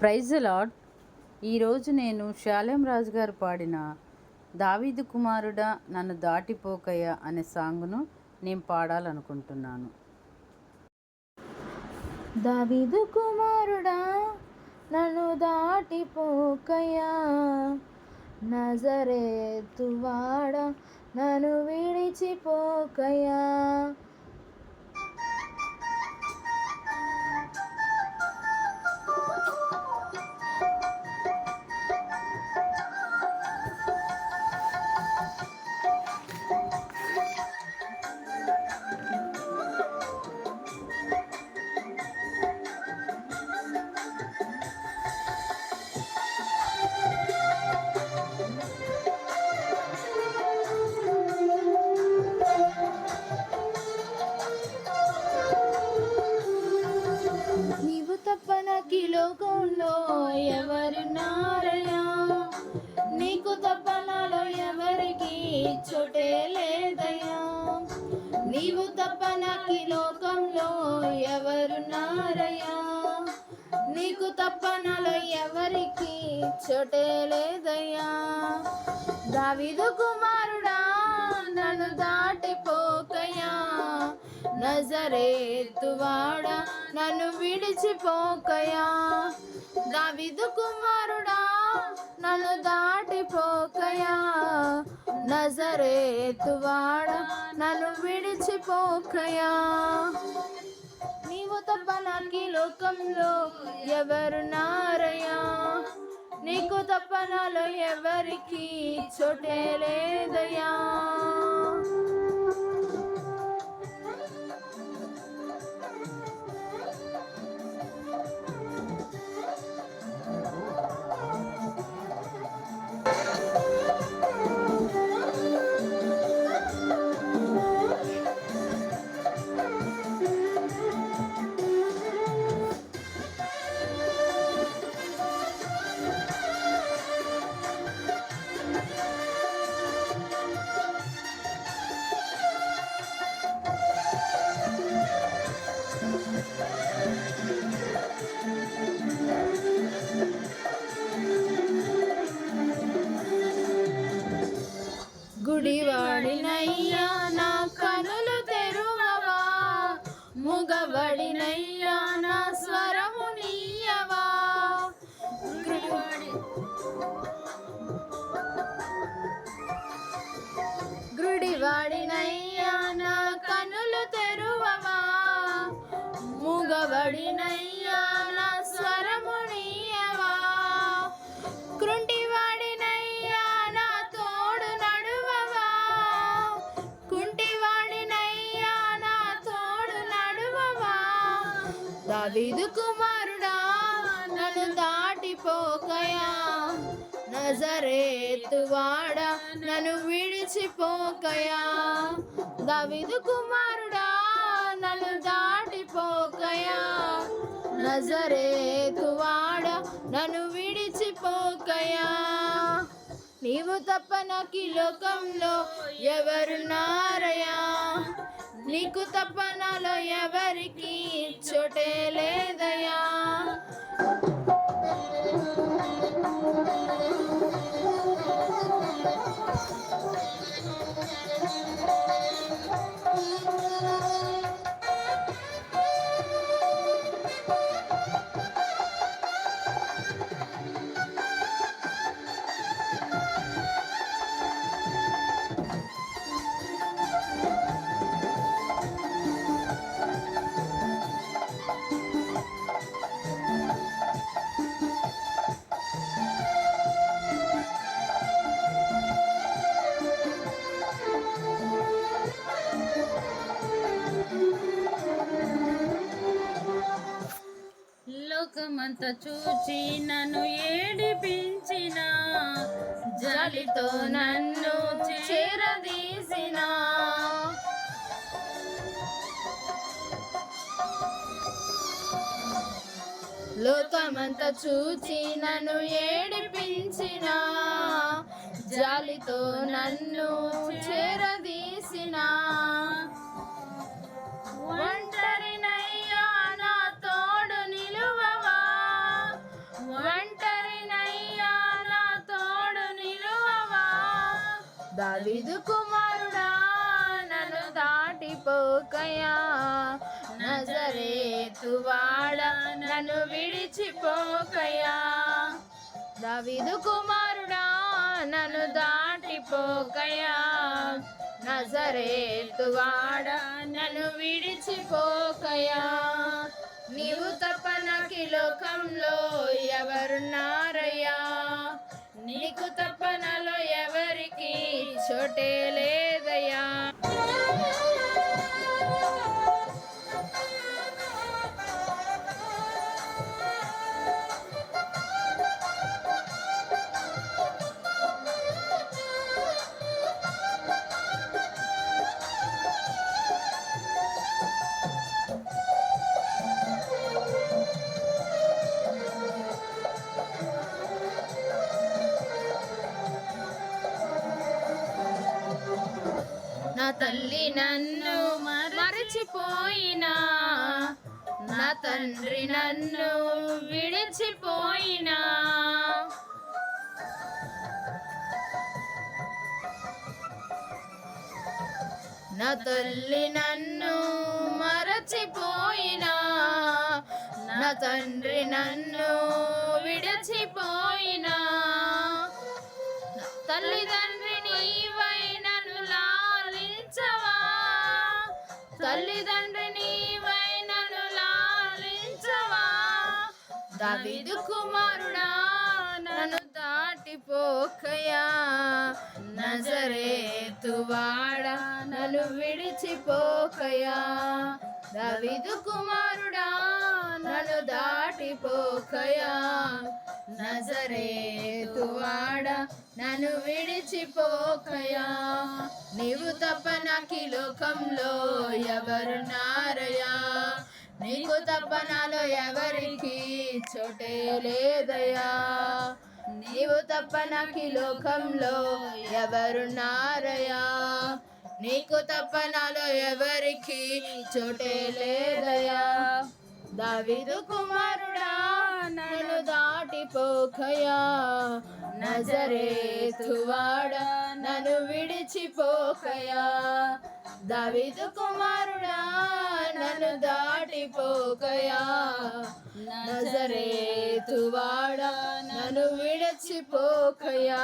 Praise lord ఈరోజు నేను శాలెం రాజు గారు పాడిన దావీదు కుమారుడా నన్ను దాటిపోకయ్యా అనే సాంగ్ను నేను పాడాలనుకుంటున్నాను. దావీదు కుమారుడా నన్ను దాటిపోకయా నజరేతువాడ నన్ను విడిచిపోకయా తప్ప నాకు ఈ లోకంలో ఎవరున్నారయ్యా నీకు తప్ప నాలో ఎవరికి చోటే లేదయా నీవు తప్ప నాకు ఈ లోకంలో ఎవరున్నారయ్యా నీకు తప్ప నాలో ఎవరికి చోటే లేదయ్యా? దావిదు కుమారుడా నన్ను దాటిపోకయా నజరేతువాడ నన్ను విడిచిపోకయా? దావిదు కుమారుడా నన్ను దాటిపోకయా? నజరేతువాడ నన్ను విడిచిపోకయా? నీవు తప్ప నాకు లోకంలో ఎవరు నారయా? నీకు తప్ప నాలో ఎవరికి చోటే లేదయ్యా? గుడివాడినయ్యా నా కనులు తెరువవా? ముగబడినయ్యా నా స్వరము ముగబడినయ్యా నా స్వరము నీయవా కృంటివాడినయ్యా నా తోడు నడువవా కుంటివాడినయ్యా నా తోడు నడువవా దావీదు కుమారుడా నన్ను దాటిపోకయా నజరేతువాడ నన్ను విడిచిపోకయా దావీదు కుమారుడా నజరేతువాడ నన్ను విడిచిపోకయా. నీవు తప్ప నాకు లోకంలో ఎవరున్నారయ్యా నీకు తప్ప నాలో ఎవరికి చోటే లేదయ్యా లోకమంత చూచి నన్ను ఏడిపించిన జాలితో నన్ను చేరదీసిన. లోకమంత చూచి నన్ను ఏడిపించిన జాలితో నన్ను చేరదీసిన. దావిదు కుమారుడా నన్ను దాటిపోకయా నజరేతువాడ నన్ను విడిచిపోకయా దావిదు కుమారుడా నన్ను దాటిపోకయా నజరేతువాడ నన్ను విడిచిపోకయా నీవు తప్ప నాకు లోకంలో ఎవరున్నారయ్యా? నీకు తప్ప చోటే నా తల్లి నన్ను మరచిపోయినా నా తండ్రి నన్ను విడిచిపోయినా. నా తల్లి నన్ను మరచిపోయినా నా తండ్రి నన్ను విడిచిపోయినా. తల్లిదండ్రులు తల్లిదండ్రిని వైనను లాలించవా? దావిదు కుమారుడా నన్ను దాటిపోకయా? నజరేతువాడా నన్ను విడిచిపోకయా? దవిదు కుమారుడా నన్ను దాటిపోకయా? నజరేతువాడా నన్ను విడిచిపోకయా? నీవు తప్ప నాకి ఈ లోకంలో ఎవరున్నారయ్యా నీకు తప్ప నాలో ఎవరికి చోటే లేదయ్యా నీవు తప్ప నాకి ఈ లోకంలో ఎవరున్నారయ్యా నీకు తప్ప నాలో ఎవరికి చోటే లేదయ్యా దావిదు కుమారుడా నన్ను దాటిపోకయా. నజరేతువాడ నన్ను మరచిపోకయా దావిదు కుమారుడా నన్ను దాటిపోకయా నజరేతువాడ నన్ను విడచిపోకయా